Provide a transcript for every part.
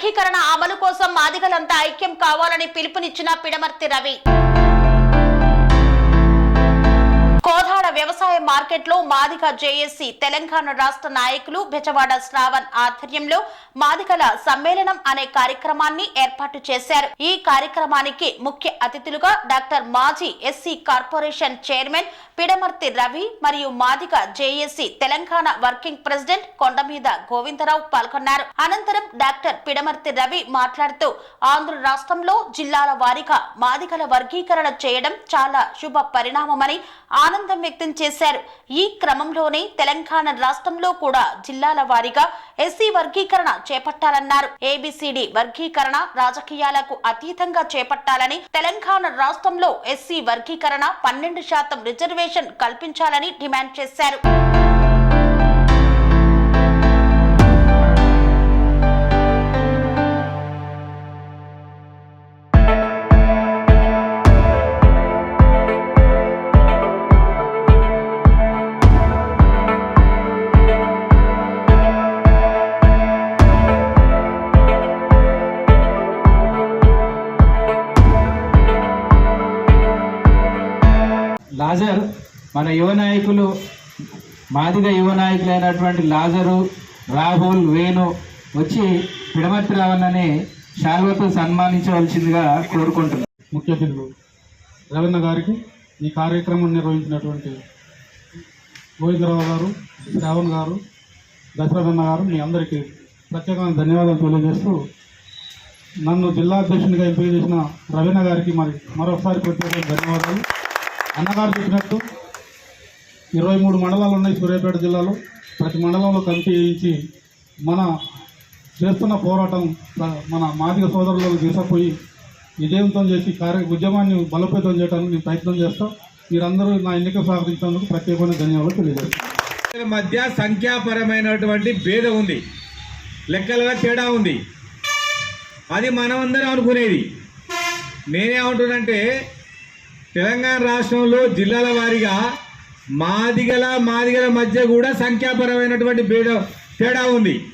వర్గీకరణ అమలు కోసం మాదిగలంతా ఐక్యం కావాలని పిలుపునిచ్చిన పిడమర్తి రవి. మార్కెట్లో మాదిక జేఏసీ తెలంగాణ రాష్ట్ర నాయకులు బెజవాడ శ్రావణ్ ఆధ్వర్యంలో మాదికల సమ్మేళనం అనే కార్యక్రమాన్ని ఏర్పాటు చేశారు. ఈ కార్యక్రమానికి ముఖ్య అతిథులుగా డాక్టర్ మాజీ SC corporation chairman Pidamarthi Ravi మరియు Madiga JAC Telangana working president కొండమీద గోవిందరావు పాల్గొన్నారు. అనంతరం డాక్టర్ పిడమర్తి రవి మాట్లాడుతూ ఆంధ్ర రాష్ట్రంలో జిల్లాల వారీగా మాదికల వర్గీకరణ చేయడం చాలా శుభ పరిణామమని ఆనందం వ్యక్తం చేశారు. ఈ క్రమంలోనే తెలంగాణ రాష్ట్రంలో కూడా జిల్లాల వారీగా ఎస్సీ వర్గీకరణ చేపట్టాలన్నారు. ఏబిసిడి వర్గీకరణ రాజకీయాలకు అతీతంగా చేపట్టాలని తెలంగాణ రాష్ట్రంలో ఎస్సీ వర్గీకరణ పన్నెండు శాతం రిజర్వేషన్ కల్పించాలని డిమాండ్ చేశారు. మన యువ నాయకులు మాదిగ యువ నాయకులైనటువంటి లాజరు రాహుల్ వేణు వచ్చి పిడమర్తి రావణని శాల్వతో సన్మానించవలసిందిగా కోరుకుంటున్నాను ముఖ్య అతిథులు రవీంద్ర గారికి ఈ కార్యక్రమం నిర్వహించినటువంటి గోవిందరావు గారు శ్రావణ్ గారు దశరథన్న గారు మీ అందరికీ ప్రత్యేకమైన ధన్యవాదాలు తెలియజేస్తూ నన్ను జిల్లా అధ్యక్షునిగా ఎంపిక చేసిన రవీణ గారికి మరి మరొకసారి ప్రత్యేక ధన్యవాదాలు. అన్నగారు చెప్పినట్టు ఇరవై మూడు మండలాలు ఉన్నాయి సూర్యాపేట జిల్లాలో. ప్రతి మండలంలో కమిటీ వేయించి మన చేస్తున్న పోరాటం మన మాదిక సోదరులకు తీసుకుపోయి విజయవంతం చేసి కార్య ఉద్యమాన్ని బలోపేతం చేయడానికి నేను ప్రయత్నం చేస్తాం. మీరందరూ నా ఎన్నిక స్వాగతించినందుకు ప్రత్యేకమైన ధన్యవాదాలు తెలియజేస్తాను. మధ్య సంఖ్యాపరమైనటువంటి భేదం ఉంది. లెక్కలుగా తేడా ఉంది. అది మనమందరం అనుకునేది. నేనేమంటున్నంటే తెలంగాణ రాష్ట్రంలో జిల్లాల వారీగా మాదిగల మాదిగల మధ్య కూడా సంఖ్యాపరమైనటువంటి భేద తేడా ఉంది.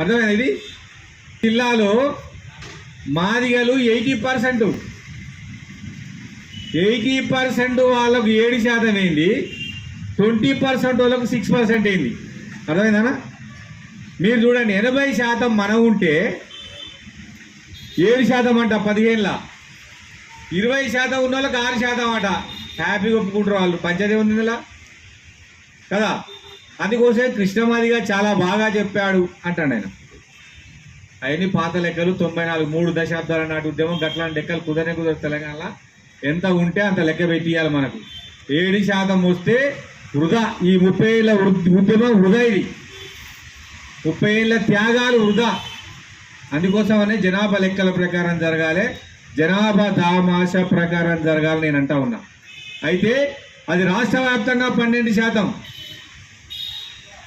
అర్థమైంది ఇది? జిల్లాలో మాదిగలు ఎయిటీ పర్సెంట్. ఎయిటీ పర్సెంట్ వాళ్ళకు ఏడు శాతం అయింది. ట్వంటీ పర్సెంట్ వాళ్ళకు సిక్స్ పర్సెంట్ అయింది. అర్థమైందనా మీరు చూడండి ఎనభై శాతం మనం ఉంటే ఏడు శాతం అంట పదిహేనుల. ఇరవై శాతం ఉన్న వాళ్ళకి ఆరు శాతం అట. హ్యాపీగా ఒప్పుకుంటారు వాళ్ళు. పంచాయతీ ఉంది కదా? అందుకోసమే కృష్ణమాదిగా చాలా బాగా చెప్పాడు అంటాడు ఆయన. అవన్నీ పాత లెక్కలు తొంభై నాలుగు మూడు దశాబ్దాల నాటి ఉద్యమం గట్లాంటి లెక్కలు కుదరనే కుదరదు తెలంగాణలో. ఎంత ఉంటే అంత లెక్క పెట్టియాలి మనకు. ఏడు శాతం వస్తే వృధా. ఈ ముప్పై ఏళ్ళ వృ- ఉద్యమం వృధా ఇది. ముప్పై ఏళ్ళ త్యాగాలు వృధా. అందుకోసమనే జనాభా లెక్కల ప్రకారం జరగాలి. జనాభా దామాష ప్రకారం జరగాలి నేను అంటా ఉన్నా. అయితే అది రాష్ట్ర వ్యాప్తంగా పన్నెండు శాతం.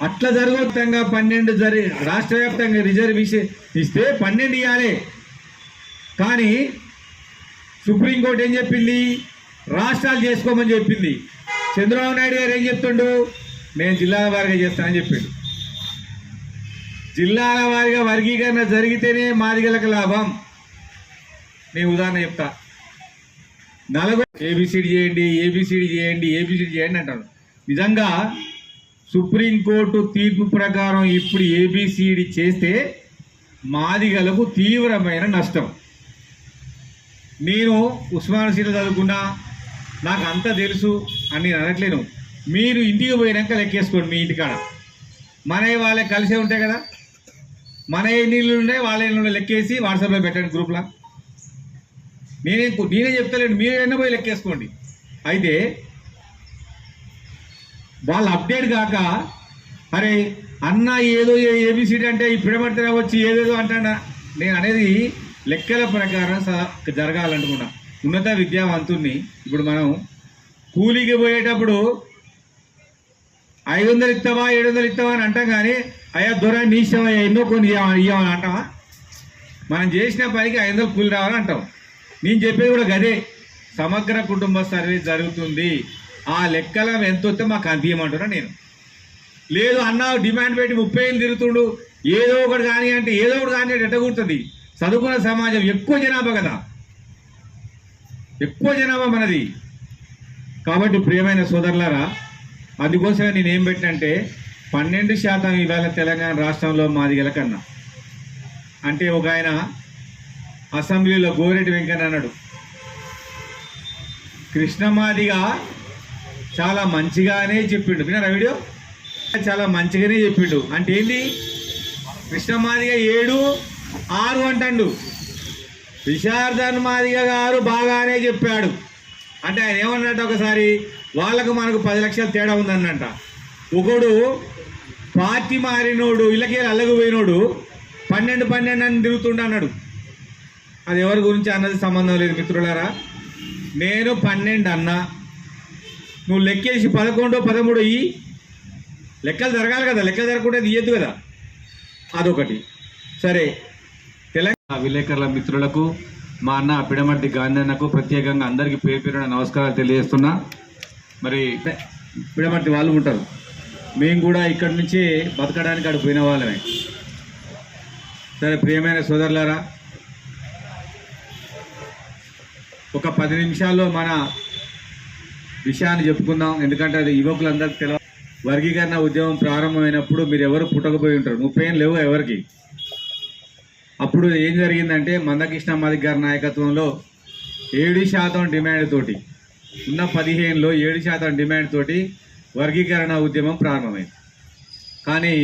అట్లా జరుగుతంగా పన్నెండు జరి రాష్ట్ర వ్యాప్తంగా రిజర్వేషన్ ఇస్తే పన్నెండు ఇవ్వాలి కానీ సుప్రీంకోర్టు ఏం చెప్పింది? రాష్ట్రాలు చేసుకోమని చెప్పింది. చంద్రబాబు నాయుడు గారు ఏం చెప్తుండు? నేను జిల్లాల వారిగా చేస్తానని చెప్పాడు. జిల్లాల వారిగా వర్గీకరణ జరిగితేనే మాదిగలకు లాభం. నేను ఉదాహరణ చెప్తా. నలుగురు ఏబిసిడి చేయండి ఏబిసిడి చేయండి ఏబిసిడి చేయండి అంటారు. నిజంగా సుప్రీంకోర్టు తీర్పు ప్రకారం ఇప్పుడు ఏబిసిడి చేస్తే మాదిగలకు తీవ్రమైన నష్టం. నేను ఉస్మాన్ సీట్లు చదువుకున్నా నాకు అంతా తెలుసు అని నేను అనట్లేను. మీరు ఇంటికి పోయినాక లెక్కేసుకోండి మీ ఇంటికాడ. మనవి వాళ్ళే కలిసే ఉంటాయి కదా. మన ఏ ఇళ్ళు ఉన్నాయి వాళ్ళ నీళ్ళు లెక్కేసి వాట్సాప్లో పెట్టండి గ్రూప్లో. నేనే నేనే చెప్తలేను మీరైనా పోయి లెక్కేసుకోండి. అయితే వాళ్ళు అప్డేట్ కాక అరే అన్న ఏదో ఏబిసిడి అంటే ఈ పిడమర్తన వచ్చి ఏదేదో అంటాడా నేను అనేది లెక్కల ప్రకారం స- జరగాలనుకున్నా. ఉన్నత విద్యావంతుణ్ణి ఇప్పుడు మనం కూలీకి పోయేటప్పుడు ఐదు వందలు ఇస్తావా ఏడు వందలు ఇస్తావా అని అంటాం కానీ అయ్యా దొర నీ ఎన్నో కొన్ని ఇవ్వమని ఇవ్వమని అంటావా? మనం చేసిన పనికి ఐదు వందలు కూలి రావాలని అంటాం. నేను చెప్పేది కూడా గదే. సమగ్ర కుటుంబ సర్వీస్ జరుగుతుంది. ఆ లెక్కల ఎంత వస్తే మాకు అందియమంటున్నా నేను. లేదు అన్న డిమాండ్ పెట్టి ముప్పై ఏళ్ళు తిరుగుతుండు. ఏదో ఒకటి కానీ అంటే ఏదో ఒకటి కానీ అంటే ఎట్ట చదువుకున్న సమాజం ఎక్కువ జనాభా కదా. ఎక్కువ జనాభా మనది. కాబట్టి ప్రియమైన సోదరులారా అందుకోసమే నేను ఏం పెట్టినంటే పన్నెండు శాతం ఇవాళ తెలంగాణ రాష్ట్రంలో మాది గెలకన్నా. అంటే ఒక ఆయన అసెంబ్లీలో గోరెడ్డి వెంకన్న అన్నాడు. కృష్ణమాదిగా చాలా మంచిగానే చెప్పిండు. విన్నారా వీడియో? చాలా మంచిగానే చెప్పిండు. అంటే ఏంటి కృష్ణమాదిగా ఏడు ఆరు అంటాడు. విశార్దన్ మాదిగ గారు బాగానే చెప్పాడు. అంటే ఆయన ఏమన్నట్టు ఒకసారి? వాళ్ళకు మనకు పది లక్షల తేడా ఉందన్నట. ఒకడు పార్టీ మారినోడు ఇళ్ళకి అల్లగిపోయినోడు పన్నెండు పన్నెండు అని తిరుగుతుండ అన్నాడు. అది ఎవరి గురించి అన్నది సంబంధం లేదు మిత్రులారా? నేను పన్నెండు అన్నా నువ్వు లెక్కేసి పదకొండు పదమూడు ఇయ్యి లెక్కలు జరగాలి కదా లెక్కలు జరగకుండా ఇయ్యద్దు కదా. అదొకటి. సరే తెలంగాణ విలేకరుల మిత్రులకు మా అన్న పిడమర్తి గాంధీ అన్నకు ప్రత్యేకంగా అందరికీ పేరు పేరున నమస్కారాలు తెలియజేస్తున్నా. మరి పిడమర్తి వాళ్ళు ఉంటారు. మేము కూడా ఇక్కడి నుంచి బతకడానికి అక్కడ పోయిన వాళ్ళమే. సరే ప్రియమైన సోదరులారా ఒక పది నిమిషాల్లో మన విషయాన్ని చెప్పుకుందాం. ఎందుకంటే అది యువకులందరికీ తెలియ వర్గీకరణ ఉద్యమం ప్రారంభమైనప్పుడు మీరు ఎవరు పుట్టకపోయి ఉంటారు. ముప్పై ఏం లేవు ఎవరికి? అప్పుడు ఏం జరిగిందంటే మందకృష్ణ మాదిక్ గారి నాయకత్వంలో ఏడు శాతం డిమాండ్ తోటి ఉన్న పదిహేనులో ఏడు శాతం డిమాండ్ తోటి వర్గీకరణ ఉద్యమం ప్రారంభమైంది. కానీ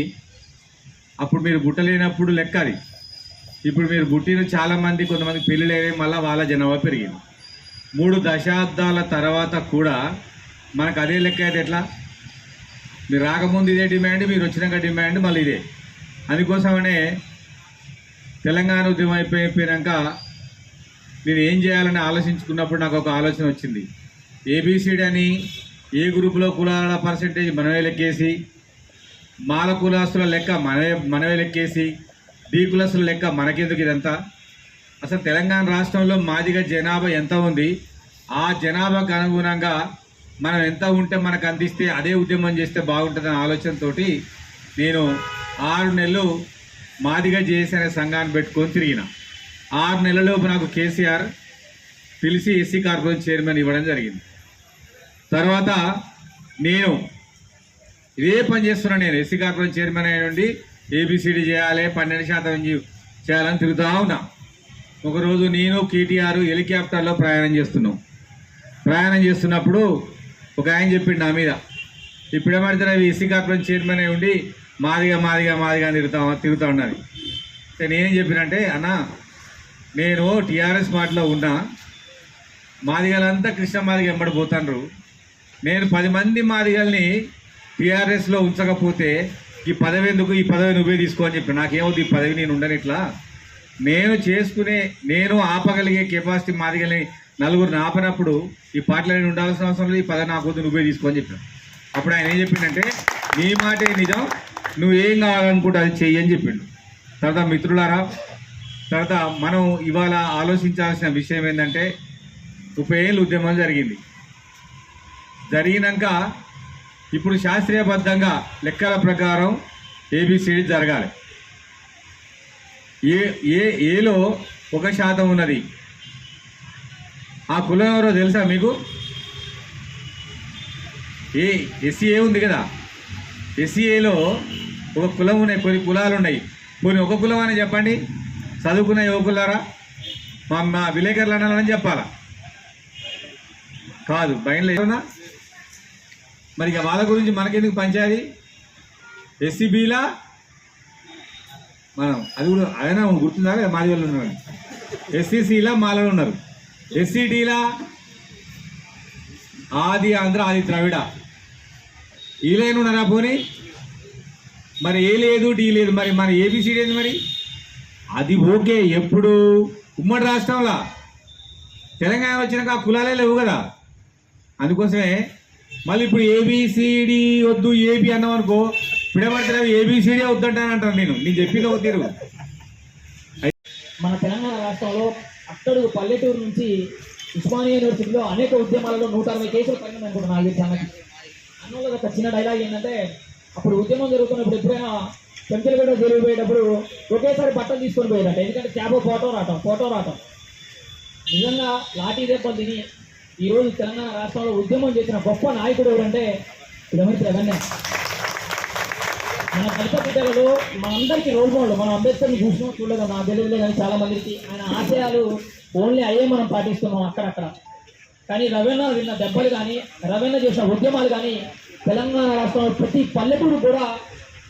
అప్పుడు మీరు బుట్టలేనప్పుడు లెక్క అది. ఇప్పుడు మీరు బుట్టిన చాలామంది కొంతమంది పెళ్ళిళ్ళైనవి మళ్ళీ వాళ్ళ జనాభా పెరిగింది. మూడు దశాబ్దాల తర్వాత కూడా మనకు అదే లెక్క అయితే ఎట్లా? మీరు రాకముందు ఇదే డిమాండ్ మీరు వచ్చినాక డిమాండ్ మళ్ళీ ఇదే. అందుకోసమనే తెలంగాణ ఉద్యమం అయిపోయిపోయినాక నేను ఏం చేయాలని ఆలోచించుకున్నప్పుడు నాకు ఒక ఆలోచన వచ్చింది. ఏబిసిడి అని ఏ గ్రూపులో కులాల పర్సంటేజ్ మనమే లెక్కేసి మాల కులాస్తుల లెక్క మనమే మనమే లెక్కేసి డీ కులస్తుల లెక్క మనకెందుకు ఇదంతా? అసలు తెలంగాణ రాష్ట్రంలో మాదిగ జనాభా ఎంత ఉంది? ఆ జనాభాకు అనుగుణంగా మనం ఎంత ఉంటే మనకు అందిస్తే అదే ఉద్యమం చేస్తే బాగుంటుందనే ఆలోచనతో నేను ఆరు నెలలు మాదిగ జేఏసీ అనే సంఘాన్ని పెట్టుకొని తిరిగిన. ఆరు నెలలోపు నాకు కేసీఆర్ పిలిచి ఎస్సీ కార్పొరేషన్ చైర్మన్ ఇవ్వడం జరిగింది. తర్వాత నేను ఇదే పని చేస్తున్నా నేను. ఎస్సీ కార్పొరేషన్ చైర్మన్ అయ్యండి ఏబిసిడి చేయాలి పన్నెండు శాతం చేయాలని తిరుగుతూ ఉన్నా. ఒకరోజు నేను కేటీఆర్ హెలికాప్టర్లో ప్రయాణం చేస్తున్నాం. ప్రయాణం చేస్తున్నప్పుడు ఒక ఆయన చెప్పిండు నా మీద ఇప్పుడు ఏమంటారు అవి శ్రీకాకుళం చైర్మన్ అయి ఉండి మాదిగా మాదిగా మాదిగా తిరుగుతా తిరుగుతూ ఉన్నది. నేనేం చెప్పినంటే అన్న నేను టీఆర్ఎస్ మాటలో ఉన్నా మాదిగలంతా కృష్ణ మాదిగ ఎంబడిపోతాండ్రు నేను పది మంది మాదిగల్ని టీఆర్ఎస్లో ఉంచకపోతే ఈ పదవి ఎందుకు? ఈ పదవి నువ్వే తీసుకో అని చెప్పి. నాకేమవుతుంది ఈ పదవి నేను ఉండని ఇట్లా నేను చేసుకునే నేను ఆపగలిగే కెపాసిటీ మాదిగలని నలుగురిని ఆపనప్పుడు ఈ పాటలని ఉండాల్సిన అవసరం లేదు. ఈ పద నా వద్దు నువ్వే తీసుకొని చెప్పాను అప్పుడు ఆయన ఏం చెప్పిండంటే నీ మాటే నిజం నువ్వు ఏం కావాలనుకుంటే అది చెయ్యి అని చెప్పిండు. తర్వాత మిత్రులారా తర్వాత మనం ఇవాళ ఆలోచించాల్సిన విషయం ఏంటంటే ముప్పై ఏళ్ళు ఉద్యమం జరిగింది. జరిగినాక ఇప్పుడు శాస్త్రీయబద్ధంగా లెక్కల ప్రకారం ఏబిసిడి జరగాలి. ఏ ఏ ఏలో ఒక శాతం ఉన్నది? ఆ కులం ఎవరో తెలుసా మీకు? ఏ ఎస్సీఏ ఉంది కదా? ఎస్సీఏలో ఒక కులం ఉన్నాయి కొన్ని కులాలు ఉన్నాయి. కొన్ని ఒక కులం అని చెప్పండి. చదువుకున్న యువకులారా? మా మా విలేకరులు అనాలని చెప్పాలా? కాదు బయట మరి ఇక వాళ్ళ గురించి మనకెందుకు పంచాయతీ? ఎస్సీబీలా మనం అది కూడా అదైనా గుర్తుందా మాది వాళ్ళు ఉన్నారు ఎస్సీసీలా మాలలో ఉన్నారు. ఎస్సీటీలా ఆది ఆంధ్ర ఆది ద్రవిడ. ఈ లైన్ ఉన్నారా పోనీ? మరి ఏ లేదు డీ లేదు మరి మన ఏబిసిడి ఏంది మరి? అది ఓకే ఎప్పుడు. ఉమ్మడి రాష్ట్రంలో. తెలంగాణ వచ్చినాక ఆ కులాలే లేవు కదా. అందుకోసమే మళ్ళీ ఇప్పుడు ఏబిసిడి వద్దు ఏబి అన్నాం అనుకో పిడబడితే ఏబిసిడి వద్దంటాను అంటాను నేను. నేను చెప్పింది ఒక తీరు. మన తెలంగాణ రాష్ట్రంలో అక్కడు పల్లెటూరు నుంచి ఉస్మానియా యూనివర్సిటీలో అనేక ఉద్యమాలలో నూట అరవై కేసులు పైన అనుకుంటున్నాను నాకు తెలిసి అన్నోళ్ళది ఒక చిన్న డైలాగ్ ఏంటంటే అప్పుడు ఉద్యమం జరుగుతున్నప్పుడు ఎప్పుడైనా పెంచలగడ్డ జైలు పోయేటప్పుడు ఒకేసారి బట్టలు తీసుకొని పోయేటట్టు ఎందుకంటే క్యాబ్ ఫోటో రావటం ఫోటో రావటం. నిజంగా లాఠీ దెబ్బలు తిని ఈరోజు తెలంగాణ రాష్ట్రంలో ఉద్యమం చేసిన గొప్ప నాయకుడు ఎవరంటే పిడమర్తి రవణ మన దళిత మన మనందరికీ రోల్ మోడల్ మనం అంబేద్కర్ని చూసినా చూడలేదు? నా తెలియదులే కానీ చాలా మందికి ఆయన ఆశయాలు ఓన్లీ అయ్యే మనం పాటిస్తున్నాం అక్కడక్కడ. కానీ రవీంద్ర విన్న దెబ్బలు కానీ రవీంద్ర చేసిన ఉద్యమాలు కానీ తెలంగాణ రాష్ట్రంలో ప్రతి పల్లెటూరు కూడా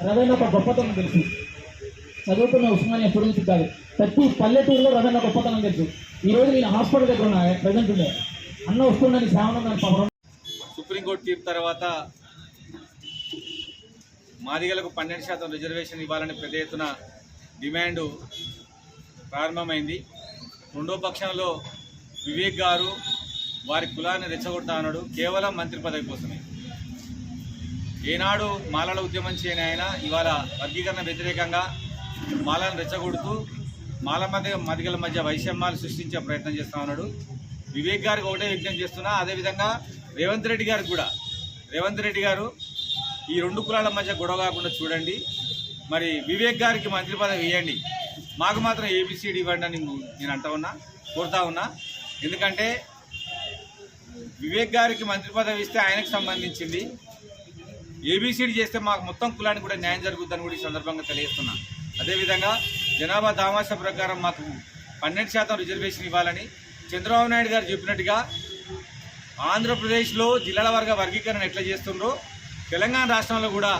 రవీంద్ర ఒక గొప్పతనం తెలుసు. చదువుకున్న ఉస్మానియా స్టూడెంట్స్ కాదు ప్రతి పల్లెటూరులో రవీంద్ర గొప్పతనం తెలుసు. ఈరోజు నేను హాస్పిటల్ దగ్గర ఉన్నా ప్రజెంట్ ఉండే అన్న వస్తుండని శ్రావణం దాని సుప్రీంకోర్టు తీర్పు తర్వాత మాదిగలకు పన్నెండు శాతం రిజర్వేషన్ ఇవ్వాలని పెద్ద ఎత్తున డిమాండు ప్రారంభమైంది. రెండో పక్షంలో వివేక్ గారు వారి కులాన్ని రెచ్చగొడతా అన్నాడు కేవలం మంత్రి పదవి కోసమే. ఏనాడు మాలల ఉద్యమం చేయని ఆయన ఇవాళ వర్గీకరణ వ్యతిరేకంగా మాలను రెచ్చగొడుతూ మాల మధ్య మదిగల మధ్య వైషమ్యాలు సృష్టించే ప్రయత్నం చేస్తా ఉన్నాడు. వివేక్ గారికి ఒకటే విజ్ఞప్తి చేస్తున్నా అదేవిధంగా రేవంత్ రెడ్డి గారికి కూడా. రేవంత్ రెడ్డి గారు ఈ రెండు కులాల మధ్య గొడవ కాకుండా చూడండి. మరి వివేక్ గారికి మంత్రి పదవి ఇవ్వండి మాకు మాత్రం ఏబిసిడి ఇవ్వండి అని నేను అంటా ఉన్నా కోరుతా ఉన్నా. ఎందుకంటే వివేక్ గారికి మంత్రి పదవి ఇస్తే ఆయనకు సంబంధించింది. ఏబిసిడి చేస్తే మాకు మొత్తం కులానికి కూడా న్యాయం జరుగుతుందని కూడా ఈ సందర్భంగా తెలియజేస్తున్నా. అదేవిధంగా జనాభా దామాష ప్రకారం మాకు పన్నెండు శాతం రిజర్వేషన్ ఇవ్వాలని చంద్రబాబు నాయుడు గారు చెప్పినట్టుగా ఆంధ్రప్రదేశ్లో జిల్లాల వర్గ వర్గీకరణ ఎట్లా చేస్తుండ్రో తెలంగాణ రాష్ట్రంలో కూడా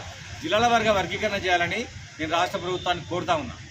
జిల్లాల వర్గ వర్గీకరణ చేయాలని నేను రాష్ట్ర ప్రభుత్వాన్ని కోరుతా ఉన్నాను